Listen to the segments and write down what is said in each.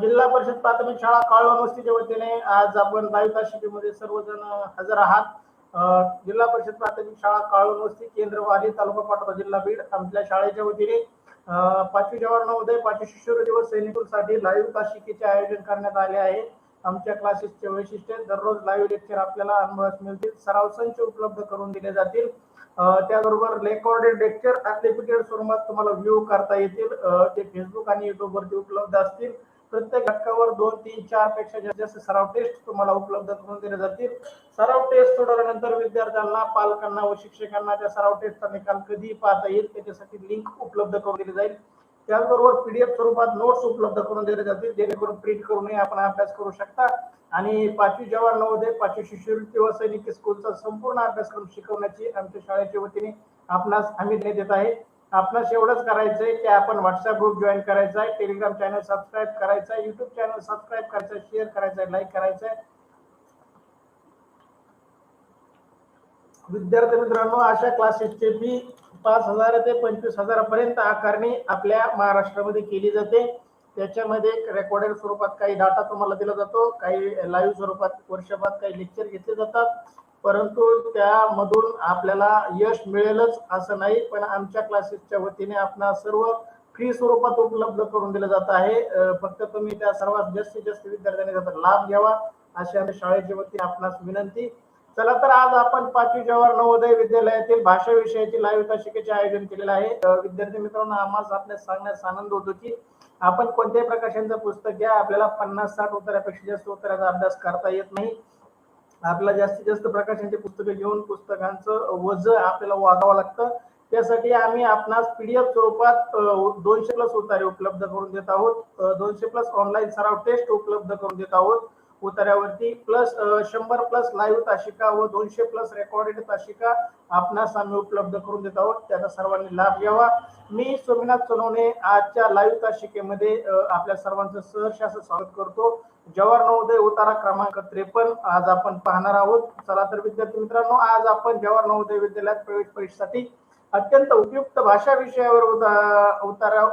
जिल्हा परिषद प्राथमिक शाळा काळवा वस्तीच्या वतीने आज आपण लाईव्ह ताशिकेमध्ये सर्वजण हजर आहात. जिल्हा परिषद प्राथमिक शाळा काळवण वस्ती केंद्रवाली तालुका पाटोदा जिल्हा बीड आमच्या शाळेच्या वतीने पाचवी जवाहर नवोदय पाचवी शिष्यवृत्ती दिवस सैनिकांसाठी लाईव्ह ताशिकेचे आयोजन करण्यात आले आहे. आमच्या क्लासेसचे वैशिष्ट्य दररोज लाईव्ह लेक्चर आपल्याला अनुभवास मिळतील. सराव संच उपलब्ध करून दिले जातील. त्याबरोबर रेकॉर्डेड लेक्चर अनलिमिटेड स्वरूपात तुम्हाला व्ह्यू करता येतील. ते फेसबुक आणि युट्यूब वरती उपलब्ध असतील. प्रत्येक घटकावर दोन तीन चारपेक्षा जास्त जास्त सराव टेस्ट तुम्हाला उपलब्ध करून दिले जातील. सराव टेस्ट सोडवल्यानंतर विद्यार्थ्यांना पालकांना व शिक्षकांना त्या सराव टेस्टचा निकाल कधी पाहता येईल. त्याच्यासाठी लिंक उपलब्ध करून दिली जाईल. त्याचबरोबर पीडीएफ स्वरूपात नोट्स उपलब्ध करून दिले जातील जेणेकरून प्रिंट करूनही आपण अभ्यास करू शकता. आणि पाचवी जवाहर नवोदय पाचवी शिष्यवृत्ती व सैनिकी स्कूलचा संपूर्ण अभ्यासक्रम शिकवण्याची आमच्या शाळेच्या वतीने आपणास आम्ही देण्यात देत आहे. आपणास एवढंच करायचंय की आपण व्हॉट्सअप ग्रुप जॉईन करायचा आहे टेलिग्राम चॅनल सबस्क्राईब करायचा आहे युट्यूब चॅनल सबस्क्राईब करायचं शेअर करायचा आहे लाईक करायचं आहे विद्यार्थी मित्रांनो अशा क्लासेसचे फी पाच हजार ते पंचवीस हजारापर्यंत आकारणी आपल्या महाराष्ट्रामध्ये केली जाते. त्याच्यामध्ये रेकॉर्डेड स्वरूपात काही डाटा तुम्हाला दिला जातो काही लाईव्ह स्वरूपात वर्षभरात काही लेक्चर घेतले जातात. परंतु त्यामधून आपल्याला यश मिळेलच असं नाही पण आमच्या क्लासेसच्या वतीने आपण सर्व फ्री स्वरूपात उपलब्ध करून दिलं जात आहे. फक्त तुम्ही त्या सर्वात जास्तीत जास्त विद्यार्थ्यांनी त्याचा लाभ घ्यावा अशी आम्ही शाळेच्या वतीने आपणास विनंती. चला तर आज आपण पाचवी जवाहर नवोदय विद्यालयातील भाषा विषयाची लाईव्ह तासिकेचे आयोजन केलेलं आहे. विद्यार्थी मित्रांनो आम्हाला आपल्याला सांगण्यास आनंद होतो की आपण कोणत्याही प्रकाशांचं पुस्तक घ्या आपल्याला पन्नास साठ उत्तरापेक्षा जास्त उत्तराचा अभ्यास करता येत नाही. आपल्याला जास्तीत जास्त प्रकाशांची पुस्तकं घेऊन पुस्तकांचं वज आपल्याला वागावं लागतं. त्यासाठी आम्ही आपणास पीडीएफ स्वरूपात दोनशे प्लस उतारे उपलब्ध करून देत आहोत. दोनशे प्लस ऑनलाईन सराव टेस्ट उपलब्ध करून देत आहोत. उतार्यावरती. प्लस शंभर प्लस लाईव्ह तासिका व दोनशे प्लस रेकॉर्डेड तासिका आपणास आम्ही उपलब्ध करून देत आहोत. त्याचा सर्वांनी लाभ घ्यावा. मी सोमनाथ सोनवणे आजच्या लाईव्ह तासिकेमध्ये आपल्या सर्वांचं सहर्ष असं स्वागत करतो. जवाहर नवोदय उतारा क्रमांक त्रेपन्न आज आपण पाहणार आहोत. चला तर विद्यार्थी मित्रांनो आज आपण जवाहर नवोदय विद्यालयात प्रवेश परीक्षेसाठी अत्यंत उपयुक्त भाषा विषयावर उतारा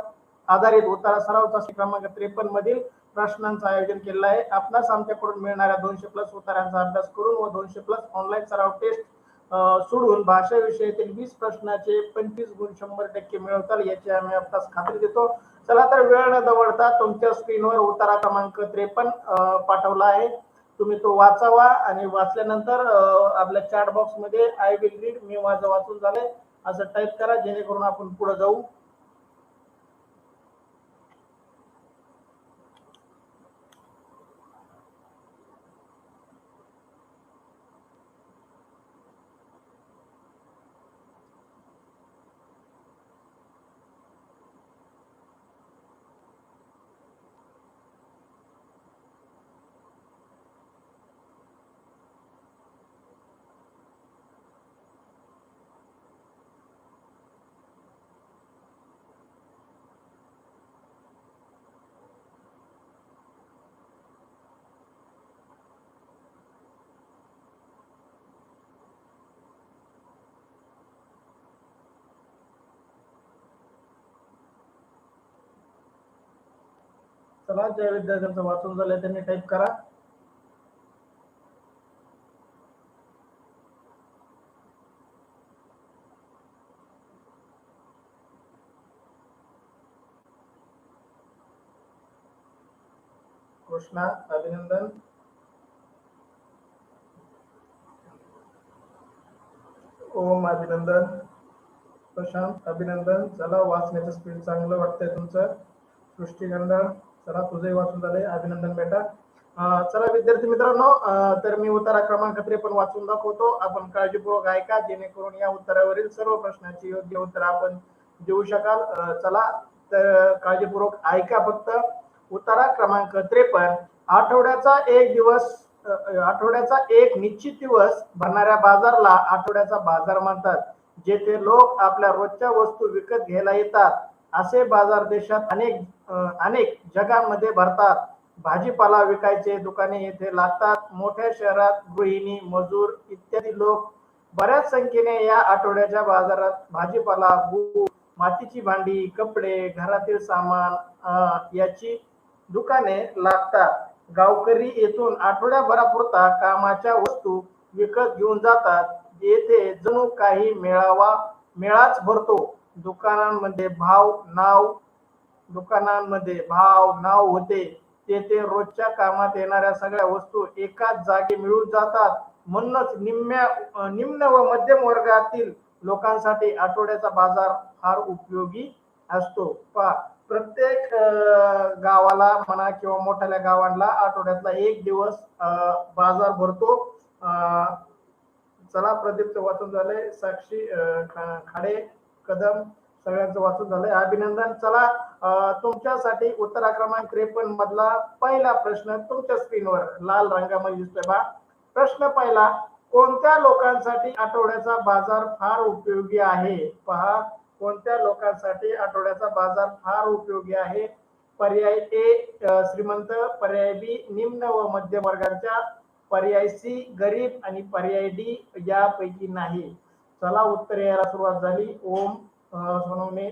आधारित उतारा सराव तासिक क्रमांक त्रेपन्न मधील प्रश्नांचं आयोजन केलेलं आहे. आपणास आमच्याकडून मिळणाऱ्या दोनशे प्लस उतारांचा अभ्यास करून व दोनशे प्लस ऑनलाईन सराव टेस्ट सोडून भाषा विषयातील वीस प्रश्नाचे पंचवीस गुण शंभर टक्के मिळवताल याची आम्ही आपणास खात्री देतो. चला तर वेळ न दवडता तुमच्या स्क्रीनवर उतारा क्रमांक त्रेपन्न पाठवला आहे. तुम्ही तो वाचावा आणि वाचल्यानंतर आपल्या चॅट बॉक्समध्ये आय विल रीड मी माझं वाचून झालंय. असं टाईप करा जेणेकरून आपण पुढे जाऊ. चला ज्या विद्यार्थ्यांचं वाचून झालंय त्यांनी टाईप करा. कृष्णा अभिनंदन. ओम अभिनंदन. प्रशांत अभिनंदन. चला वाचण्याचं स्पीड चांगलं वाटतंय तुमचं. सृष्टीखंडन चला तुझंही वाचून झालंय. अभिनंदन बेटा. चला विद्यार्थी मित्रांनो तर मी उतारा क्रमांक त्रेपन्न वाचून दाखवतो. आपण काळजीपूर्वक ऐका जेणेकरून या उत्तरावरील सर्व प्रश्नाची योग्य उत्तर आपण देऊ शकाल. चला तर काळजीपूर्वक ऐका फक्त. उतारा क्रमांक त्रेपन्न आठवड्याचा एक दिवस आठवड्याचा एक निश्चित दिवस भरणाऱ्या बाजारला आठवड्याचा बाजार म्हणतात जेथे लोक आपल्या रोजच्या वस्तू विकत घ्यायला येतात. असे बाजार देशात अनेक अनेक जगामध्ये भरतात. भाजीपाला विकायचे दुकाने येथे लागतात. मोठ्या शहरात गृहिणी मजूर इत्यादी लोक बऱ्याच संख्येने या आठवड्याच्या बाजारात भाजीपाला गूळ मातीची भांडी कपडे घरातील सामान याची दुकाने लागतात. गावकरी येथून आठवड्याभरापुरता कामाच्या वस्तू विकत घेऊन जातात. येथे जणू काही मेळावा मेळाच भरतो. दुकानांमध्ये भाव नाव दुकानांमध्ये भाव नाव होते. तेथे रोजच्या कामात येणाऱ्या सगळ्या वस्तू एकाच जागी मिळून जातात. म्हणूनच निम्म्या निम्न व मध्यम वर्गातील लोकांसाठी आठवड्याचा बाजार फार उपयोगी असतो. पहा प्रत्येक गावाला म्हणा किंवा मोठ्या गावांना आठवड्यातला एक दिवस बाजार भरतो. चला प्रदीपचं वाचून झाले साक्षी खा- खाडे कदम सगळ्यांचं वाचून झालंय. अभिनंदन. चला तुमच्यासाठी उत्तरा क्रमांक त्रेपन्न मधला पहिला प्रश्न तुमच्या स्क्रीनवर लाल रंगामध्ये दिसतोय बा. प्रश्न पहिला कोणत्या लोकांसाठी आठवड्याचा बाजार फार उपयोगी आहे? पहा कोणत्या लोकांसाठी आठवड्याचा बाजार फार उपयोगी आहे? पर्याय ए श्रीमंत पर्याय बी निम्न व मध्यम वर्गांच्या पर्याय सी गरीब आणि पर्याय डी यापैकी नाही. चला उत्तर यायला सुरुवात झाली. ओम सोनवणे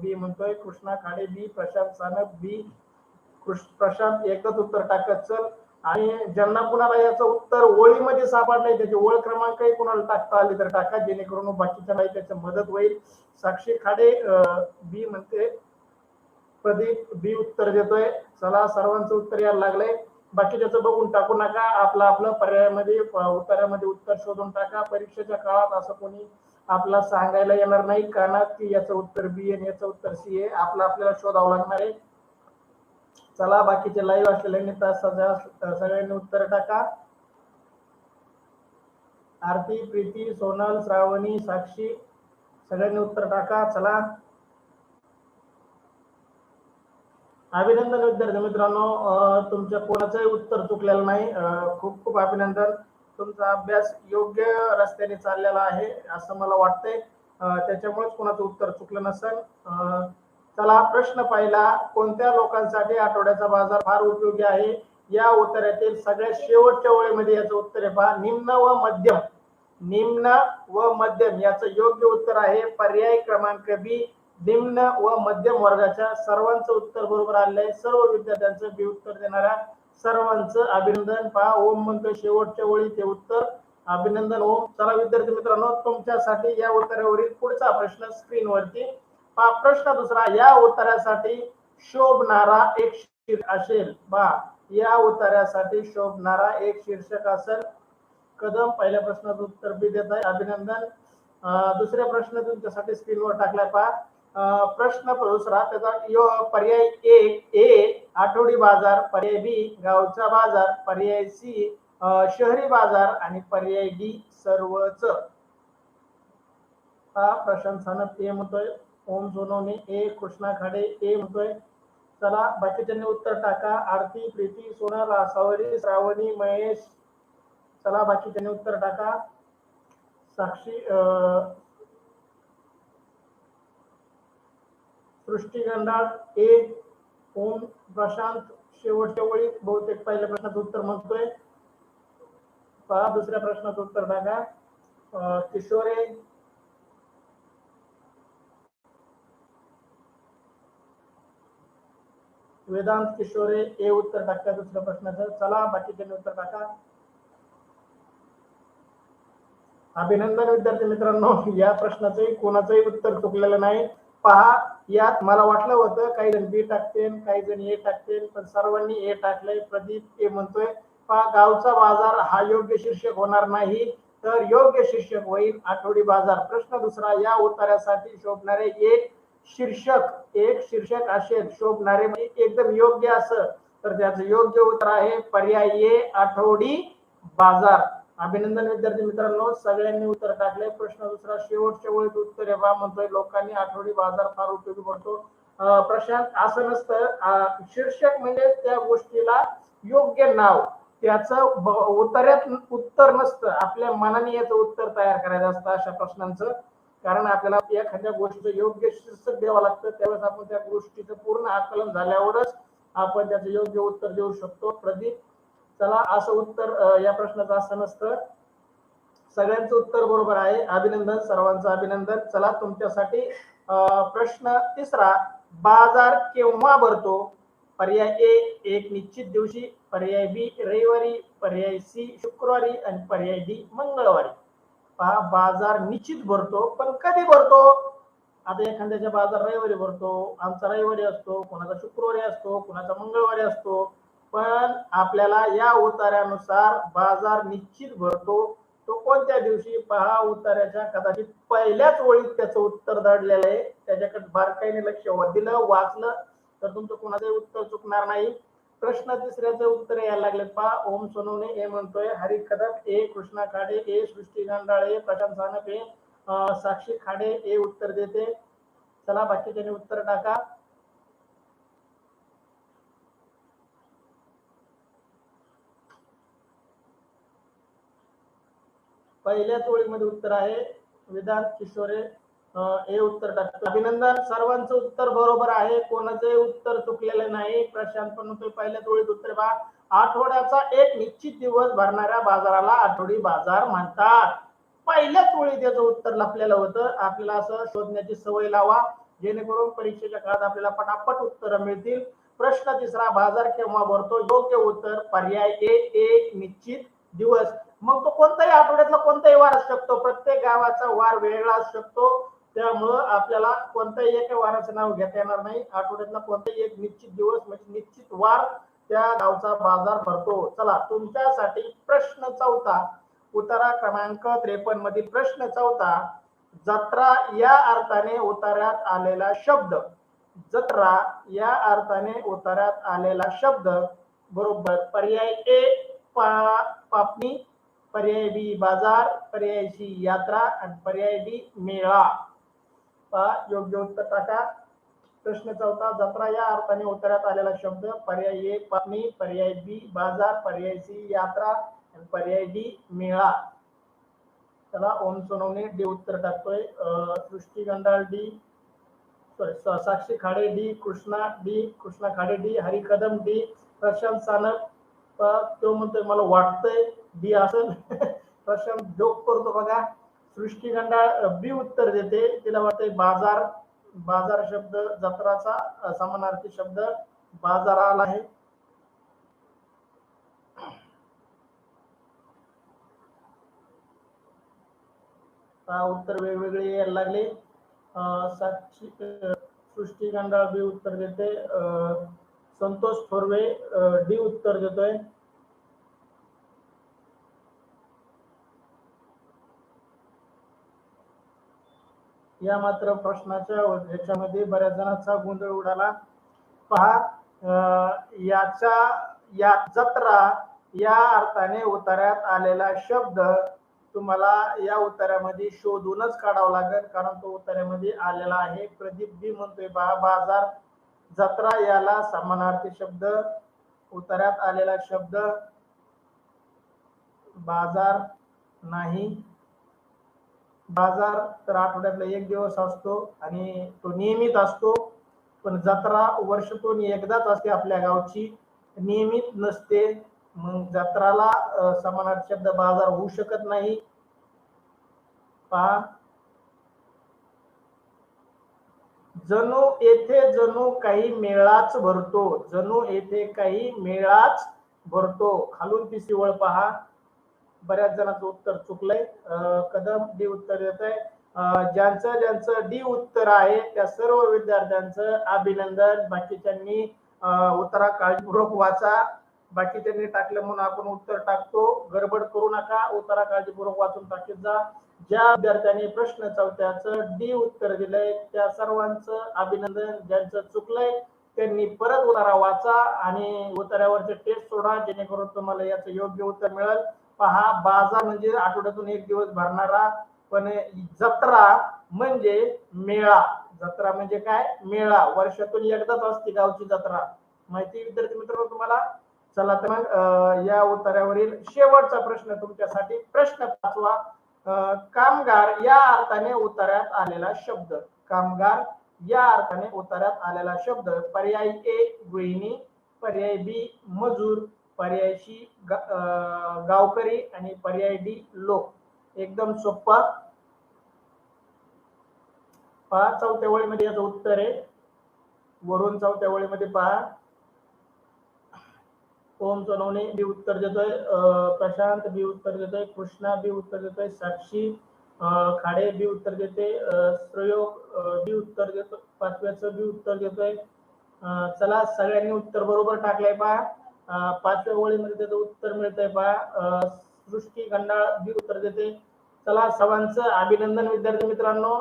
बी म्हणतोय. कृष्णा खाडे बी प्रशांत सानप बी प्रशांत एकच उत्तर टाकत चल. आणि ज्यांना कुणाला याचं उत्तर ओळीमध्ये सापडलंय त्याची ओळ क्रमांकही कुणाला टाकता आली तर टाका. जेणेकरून बाकीच्या नाही मदत होईल. साक्षी खाडे बी म्हणते. प्रदीप बी उत्तर देतोय. चला सर्वांचं उत्तर यायला लागलंय. बाकीच्याचं बघून टाकू नका. आपलं आपलं पर्यायामध्ये उत्तरामध्ये उत्तर शोधून टाका. परीक्षेच्या काळात असं कोणी आपला सांगायला येणार नाही. कानात की याचं उत्तर बी आणि याचं उत्तर सी आहे. आपलं आपल्याला शोधावं लागणार आहे. चला बाकीचे लाईव्ह असलेल्यांनी तास सगळ्या सगळ्यांनी उत्तर टाका. आरती प्रीती सोनल श्रावणी साक्षी सगळ्यांनी उत्तर टाका. चला. अभिनंदन विद्यार्थी मित्रांनो तुमच्या कोणाचंही उत्तर चुकलेलं नाही. खूप खूप अभिनंदन. तुमचा अभ्यास योग्य रस्त्याने चाललेला आहे असं मला वाटतंय. त्याच्यामुळेच कोणाचं उत्तर चुकलं नसेल. चला प्रश्न पहिला. कोणत्या लोकांसाठी आठवड्याचा बाजार फार उपयोगी आहे? या उत्तरातील सगळ्यात शेवटच्या ओळीमध्ये याचं उत्तर आहे पहा. निम्न व मध्यम. निम्न व मध्यम याचं योग्य उत्तर आहे पर्याय क्रमांक बी. निम्न व मध्यम वर्गाच्या सर्वांचं उत्तर बरोबर आलेलं सर्व विद्यार्थ्यांचं बी उत्तर देणाऱ्या सर्वांचं अभिनंदन पहा. ओम म्हणतो शेवटच्या ओळी ते उत्तर. अभिनंदन ओम. चला विद्यार्थी मित्रांनो तुमच्यासाठी या उत्तरावरील पुढचा प्रश्न स्क्रीनवरती पहा. प्रश्न दुसरा या उत्तरासाठी शोभणारा एक शीर्षक असेल. बा या उत्तरासाठी शोभणारा एक शीर्षक असेल. कदम पहिल्या प्रश्नाचं उत्तर बी देत आहे. अभिनंदन. दुसऱ्या प्रश्न तुमच्यासाठी स्क्रीनवर टाकलाय पहा. प्रश्न दुसरा त्याचा यो पर्याय ए ए आठवडी बाजार पर्याय बी गावचा बाजार पर्याय सी शहरी बाजार आणि पर्याय डी सर्वच. हा प्रशांत ए म्हणतोय. ओम सोनवणे ए कृष्णा खाडे ए म्हणतोय. चला बाकीच्यांनी उत्तर टाका. आरती प्रीती सोनल सावरी श्रावणी महेश. चला बाकीच्यांनी उत्तर टाका. साक्षी सृष्टीगंधात ए. ओम प्रशांत शेवटच्या वेळी बहुतेक पहिल्या प्रश्नाचं उत्तर म्हणतोय. पहा दुसऱ्या प्रश्नाचं उत्तर टाका किशोरे. वेदांत किशोरे ए उत्तर टाका दुसऱ्या प्रश्नाचं. चला बाकीच्यांनी उत्तर टाका. अभिनंदन विद्यार्थी मित्रांनो. या प्रश्नाचंही कोणाचंही उत्तर चुकलेलं नाही. पहा यात मला वाटलं होतं काही जण बी टाकतील काही जण ए टाकतील पण सर्वांनी ए टाकलंय. प्रदीप ए म्हणतोय पहा गावचा बाजार हा योग्य शीर्षक होणार नाही तर योग्य शीर्षक होईल आठवडी बाजार. प्रश्न दुसरा या उत्तरासाठी शोभणारे एक शीर्षक एक शीर्षक असेल शोभणारे म्हणजे एकदम योग्य असं. तर त्याचं योग्य उत्तर आहे पर्याय ए आठवडी बाजार. अभिनंदन विद्यार्थी मित्रांनो सगळ्यांनी उत्तर टाकले. प्रश्न दुसरा शेवटच्या वेळेत उत्तर आहे बा म्हणतोय. लोकांनी आठवडी बाजार फार उपयोगी पडतो. प्रशांत असं नसतं. शीर्षक म्हणजे त्या गोष्टीला योग्य नाव. त्याचं उत्तरात उत्तर नसतं. आपल्या मनाने याचं उत्तर तयार करायचं असतं अशा प्रश्नांचं. कारण आपल्याला एखाद्या गोष्टीचं योग्य शीर्षक द्यावं लागतं. त्यावेळेस आपण त्या गोष्टीचं पूर्ण आकलन झाल्यावरच आपण त्याचं योग्य उत्तर देऊ शकतो. प्रदीप चला असं उत्तर या प्रश्नाचं असं नसतं. सगळ्यांचं उत्तर बरोबर आहे. अभिनंदन सर्वांचं अभिनंदन. चला तुमच्यासाठी प्रश्न तिसरा. बाजार केव्हा भरतो? पर्याय ए एक निश्चित दिवशी. पर्याय बी रविवारी. पर्याय सी शुक्रवारी. आणि पर्याय डी मंगळवारी. पहा बाजार निश्चित भरतो पण कधी भरतो? आता एखाद्याचा बाजार रविवारी भरतो. आमचा रविवारी असतो कोणाचा शुक्रवारी असतो कोणाचा मंगळवारी असतो. पण आपल्याला या उतार्यानुसार बाजार निश्चित भरतो. तो कोणत्या दिवशी? पहा उतार्याच्या कदाचित पहिल्याच ओळीत त्याचं उत्तर दडलेलं आहे. त्याच्याकडे बारकाईने लक्ष दिलं वाचलं तर तुमचं कोणाचंही उत्तर चुकणार नाही. प्रश्न तिसऱ्याचं उत्तर यायला लागले पहा ओम सोनवणे ए म्हणतोय हरी कदम ए कृष्णा खाडे ए सृष्टी गांडाळे प्रशांत सानप ए साक्षी खाडे ए उत्तर देते. चला बाकीच्याने उत्तर टाका. पहिल्याच ओळीमध्ये उत्तर आहे वेदांत किशोरे. हे उत्तर टाकतो. अभिनंदन सर्वांचं उत्तर बरोबर आहे. कोणाचे उत्तर चुकलेलं नाही. प्रशांत पण पहिल्या पहिल्याच ओळीत उत्तर बा आठवड्याचा एक निश्चित दिवस भरणाऱ्या बाजाराला आठवडी बाजार म्हणतात. पहिल्याच ओळी त्याचं उत्तर लपलेलं होतं. आपल्याला असं शोधण्याची सवय लावा. जेणेकरून परीक्षेच्या काळात आपल्याला पटापट उत्तर मिळतील. प्रश्न तिसरा बाजार केव्हा भरतो? योग्य उत्तर पर्याय ए एक निश्चित दिवस. मग तो कोणताही आठवड्यातला कोणताही वार असू शकतो. प्रत्येक गावाचा वार वेगळा असू शकतो. त्यामुळं आपल्याला कोणत्याही एका वाराचं नाव घेता येणार नाही. आठवड्यातला कोणताही एक निश्चित दिवस म्हणजे निश्चित वार त्या गावचा बाजार भरतो. चला तुमच्यासाठी प्रश्न चौथा उतारा क्रमांक त्रेपन्न मधील प्रश्न चौथा जत्रा या अर्थाने उतार्यात आलेला शब्द. जत्रा या अर्थाने उतार्यात आलेला शब्द बरोबर पर्याय ए पा पापणी पर्याय बी बाजार पर्याय सी यात्रा आणि पर्याय डी मेळा. पहा योग्य उत्तर टाका. प्रश्न चौथा जत्रा या अर्थाने उत्तरात आलेला शब्द पर्याय ए पापणी पर्याय बी बाजार पर्याय सी यात्रा आणि पर्याय डी मेळा. चला ओम सोनवणे डी उत्तर टाकतोय. Srushti Gandal D sorry Sakshi Khade D Krishna D Krishna Khade D Hari Kadam D Prashant Sanap. तो म्हणतोय मला वाटतंय डी असेल. प्रश्न जोक करतो बघा. सृष्टी गंडाळ बी उत्तर देते. तिला वाटते बाजार बाजार शब्द जत्राचा समानार्थी शब्द बाजार आला आहे उत्तर वेगवेगळे यायला लागले. अं, साक्षी सृष्टी गंडाळ बी उत्तर देते. अं, संतोष थोरवे डी उत्तर देतोय. या मात्र प्रश्नाच्या ह्याच्यामध्ये बऱ्याच जणांचा गोंधळ उडाला. पहा याचा या जत्रा या अर्थाने उतार्यात आलेला शब्द तुम्हाला या उतार्यामध्ये शोधूनच काढावा लागेल कारण तो उतार्यामध्ये आलेला आहे. प्रदीप बी म्हणतोय पहा बाजार जत्रा याला समानार्थी शब्द उतार्यात आलेला शब्द. बाजार नाही. बाजार तर आठवड्यातला एक दिवस असतो आणि तो नियमित असतो पण जत्रा वर्षातून एकदाच असते आपल्या गावची. नियमित नसते मग जत्राला अं, समानार्थी शब्द बाजार होऊ शकत नाही. पहा. जणू येथे जणू काही मेळाच भरतो जणू येथे काही मेळाच भरतो. खालून ती सिवळ पहा. बऱ्याच जणांचं उत्तर चुकलंय. कदम डी उत्तर येत आहे. ज्यांचं ज्यांचं डी उत्तर आहे त्या सर्व विद्यार्थ्यांचं अभिनंदन. बाकीच्यांनी उत्तरा काळजीपूर्वक वाचा. बाकीच्यांनी टाकलं म्हणून आपण उत्तर टाकतो. गडबड करू नका. उत्तरा काळजीपूर्वक वाचून टाकीत जा. ज्या विद्यार्थ्यांनी प्रश्न चौथ्याचं डी उत्तर दिलंय त्या सर्वांचं अभिनंदन. ज्यांचं चुकलंय त्यांनी परत उतारा वाचा आणि उतार्यावरचे टेस्ट सोडा. जेणेकरून तुम्हाला याचं योग्य उत्तर मिळेल. पहा बाजार म्हणजे आठवड्यातून एक दिवस भरणारा पण जत्रा म्हणजे मेळा. जत्रा म्हणजे काय? मेळा. वर्षातून एकदाच असते गावची जत्रा. माहिती विद्यार्थी मित्र तुम्हाला? चला तर मग या उत्तरावरील शेवटचा प्रश्न तुमच्यासाठी प्रश्न पाचवा. कामगार या अर्थाने उतार्यात आलेला शब्द. कामगार या अर्थाने उतार्यात आलेला शब्द. पर्याय ए गृहिणी. पर्याय बी मजूर. पर्याय सी गा- गावकरी आणि पर्याय डी लोक. एकदम सोप्पा. पहा चौथ्या वळीमध्ये याचं उत्तर आहे. वरून चौथ्या वळीमध्ये पहा. ओम सोनवणे बी उत्तर देतोय. प्रशांत बी उत्तर देतोय. कृष्णा बी उत्तर देतोय. साक्षी खाडे बी उत्तर देते. अं, प्रयोग बी उत्तर देतो. पाचव्याचं बी उत्तर देतोय. चला सगळ्यांनी उत्तर बरोबर टाकलंय पहा. पाचव्या ओळीमध्ये त्याचं उत्तर मिळतंय पहा. सृष्टी खंडाळ बी उत्तर देते. चला सर्वांचं अभिनंदन विद्यार्थी मित्रांनो.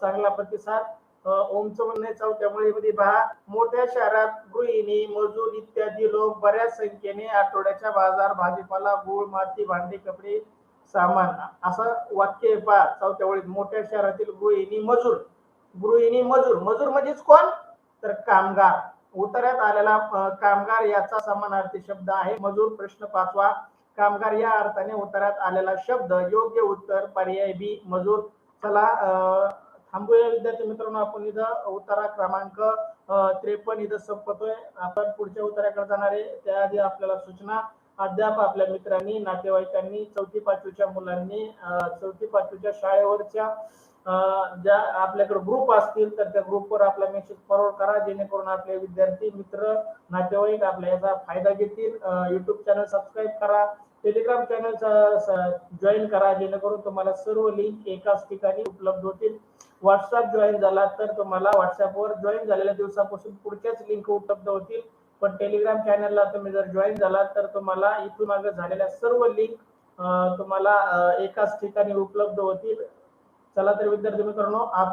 चांगला प्रतिसाद. ओमचं म्हणणे चौथ्या ओळीमध्ये पहा. मोठ्या शहरात गृहिणी मजूर इत्यादी लोक बऱ्याच संख्येने आठवड्याच्या बाजार भाजीपाला गूळ माती भांडी कपडे सामान. असं वाक्य आहे पहा चौथ्या ओळीत मोठ्या शहरातील गृहिणी मजूर. गृहिणी मजूर. मजूर म्हणजेच कोण? तर कामगार. उतरत आलेला कामगार याचा समानार्थी शब्द आहे. मजूर प्रश्न पाचवा कामगार या अर्थाने उतऱ्यात आलेला शब्द योग्य उत्तर पर्याय बी मजूर. चला थांबूया विद्यार्थी मित्रांनो आपण इथं उतारा क्रमांक त्रेपन्न इथं संपतोय आपण पुढच्या उताराकडे जाणार आहे. त्याआधी आपल्याला सूचना अद्याप आपल्या मित्रांनी नातेवाईकांनी चौथी पाचवीच्या मुलांनी चौथी पाचवीच्या शाळेवरच्या ज्या आपल्याकडे ग्रुप असतील तर त्या ग्रुपवर आपला मेसेज फॉरवर्ड करा जेणेकरून आपले विद्यार्थी मित्र नातेवाईक आपल्या याचा फायदा घेतील. युट्यूब चॅनल सबस्क्राईब करा. टेलिग्राम चॅनल जॉईन करा जेणेकरून तुम्हाला सर्व लिंक एकाच ठिकाणी उपलब्ध होतील. व्हॉट्सअप जॉईन झाला तर तुम्हाला व्हॉट्सअपवर जॉईन झालेल्या दिवसापासून पुढच्याच लिंक उपलब्ध होतील. पण टेलिग्राम चॅनलला तुम्ही जर जॉईन झाला तर तुम्हाला इथून मागे झालेल्या सर्व लिंक तुम्हाला एकाच ठिकाणी उपलब्ध होतील. चला तर विद्यार्थी मित्रांनो आपण